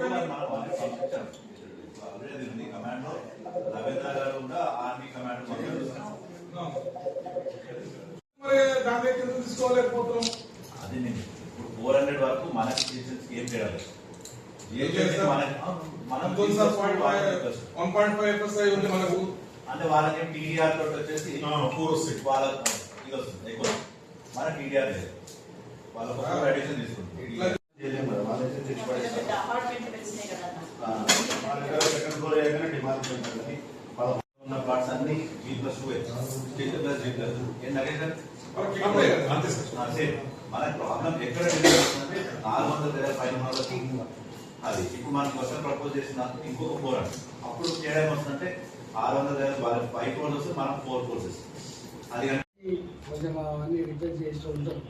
ఉంది కమాండ్ రవీంద్ర గారు కూడా army command తీసుకోలేకపోతున్నాం అది నేను ఇప్పుడు ఫోర్ హండ్రెడ్ వరకు మనకి టీచర్స్ ఏం ఎఫ్ఎస్ఐ ఉంది మనకు. అంటే వాళ్ళకి టీడీఆర్ తోటి వచ్చేసి ఫోర్ వస్తాయి. వాళ్ళ ఇది వస్తుంది. ఎక్కువ. మన టీడీఆర్ లేదు. వాళ్ళ ఫోర్ అడిషన్ తీసుకుంటుంది ప్లస్ జీ ప్లస్ ఏం అంతే సార్ మన ప్రాబ్లం ఎక్కడ నాలుగు వందల దగ్గర పైన వాళ్ళకి అది ఇప్పుడు మనం క్వశ్చన్ ప్రపోజ్ చేసిన ఇంకొక ఫోర్ హండ్రెడ్ అప్పుడు తేడా ఏమొస్తుందంటే ఆరు వందల దగ్గర ఫైవ్ క్రోర్స్ వస్తే మనం ఫోర్ కోర్సెస్ అది కానీ కొంచెం అవన్నీ రిపేర్ చేస్తూ ఉంటారు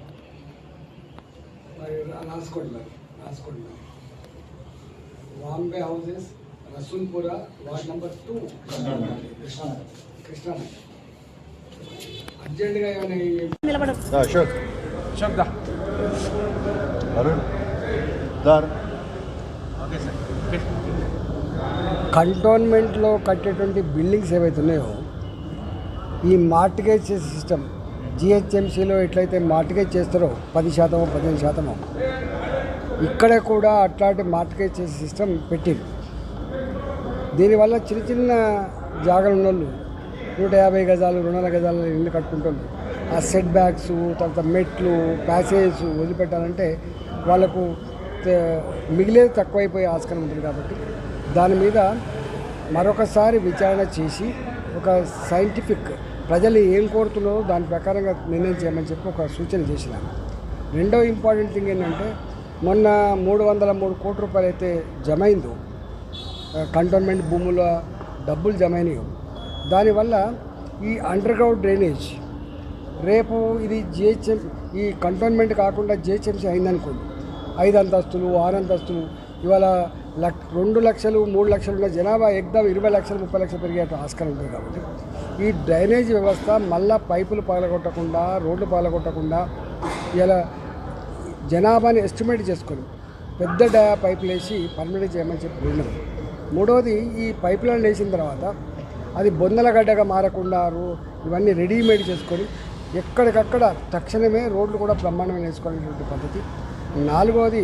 మరి రాసుకోండి రాసుకోండి Bombay houses Rasoolpura ward number two Krishna Krishna అర్జెంటుగా ఏమైనా అశోక్. అరుణ్. దార్. కంటోన్మెంట్లో కట్టేటువంటి బిల్డింగ్స్ ఏవైతే ఉన్నాయో ఈ మార్టిగేజ్ సిస్టమ్ జిహెచ్ఎంసీలో ఎట్లయితే మార్టిగేజ్ చేస్తారో పది శాతమో పదిహేను శాతమో ఇక్కడ కూడా అట్లాంటి మార్టిగేజ్ చేసే సిస్టమ్ పెట్టింది దీనివల్ల చిన్న చిన్న జాగాలు ఉన్న వాళ్ళు నూట యాభై గజాలు రెండు వందల గజాలు ఇల్లు కట్టుకుంటుంది ఆ సెట్ బ్యాక్స్ తర్వాత మెట్లు ప్యాసేజ్ వదిలిపెట్టాలంటే వాళ్ళకు త- మిగిలేది తక్కువైపోయే ఆస్కారం ఉంటుంది కాబట్టి దాని మీద మరొకసారి విచారణ చేసి ఒక సైంటిఫిక్ ప్రజలు ఏం కోరుతున్నారో దాని ప్రకారంగా నిర్ణయం చేయమని చెప్పి ఒక సూచన చేసినాను. రెండో ఇంపార్టెంట్ థింగ్ ఏంటంటే మొన్న మూడు వందల మూడు కోట్ల రూపాయలు అయితే జమైందో కంటోన్మెంట్ భూముల డబ్బులు జమ దానివల్ల ఈ అండర్ గ్రౌండ్ డ్రైనేజ్ రేపు ఇది జిహెచ్ఎం ఈ కంటోన్మెంట్ కాకుండా జిహెచ్ఎంసీ అయిందనుకోండి. ఐదు అంతస్తులు ఆరు అంతస్తులు ఇవాళ లక్ రెండు లక్షలు మూడు లక్షలు ఉన్న జనాభా ఎగ్దాం ఇరవై లక్షలు ముప్పై లక్షలు పెరిగే ఆస్కారం ఉంటుంది కాబట్టి. ఈ డ్రైనేజ్ వ్యవస్థ మళ్ళా పైపులు పగలగొట్టకుండా రోడ్లు పగలగొట్టకుండా ఇలా జనాభాని ఎస్టిమేట్ చేసుకొని పెద్ద డయా పైపులు వేసి పర్మనెంట్ చేయమని చెప్పి మూడవది ఈ పైపులను వేసిన తర్వాత అది బొందల గడ్డగా మారకుండా రో- ఇవన్నీ రెడీమేడ్ చేసుకొని ఎక్కడికక్కడ తక్షణమే రోడ్లు కూడా బ్రహ్మాండమైన వేసుకోవాలనేటువంటి పద్ధతి. నాలుగవది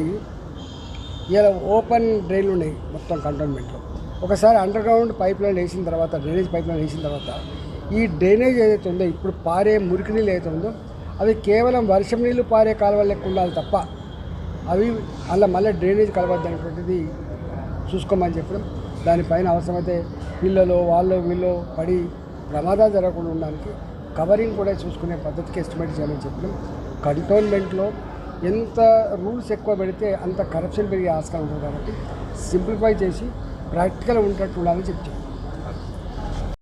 ఇలా ఓపెన్ డ్రైన్లు ఉన్నాయి మొత్తం కంటోన్మెంట్లో. ఒకసారి అండర్ గ్రౌండ్ పైప్ లైన్ వేసిన తర్వాత డ్రైనేజ్ పైప్ లైన్ వేసిన తర్వాత ఈ డ్రైనేజ్ ఏదైతే ఉందో ఇప్పుడు పారే మురికి నీళ్ళు ఏదైతే ఉందో అవి కేవలం వర్షం నీళ్ళు పారే కాలువలు లెక్క ఉండాలి తప్ప అవి అలా మళ్ళీ డ్రైనేజ్ కలవద్దనేటువంటిది చూసుకోమని చెప్పడం దానిపైన అవసరమైతే పిల్లలు వాళ్ళు వీళ్ళు పడి ప్రమాదాలు జరగకుండా ఉండడానికి కవరింగ్ కూడా చూసుకునే పద్ధతికి ఎస్టిమేట్ చేయాలని చెప్పడం. కంటోన్మెంట్లో ఎంత రూల్స్ ఎక్కువ పెడితే అంత కరప్షన్ పెరిగే ఆస్కారం ఉంటుంది కాబట్టి సింప్లిఫై చేసి ప్రాక్టికల్ ఉండేటట్టు ఉండాలని చెప్తాం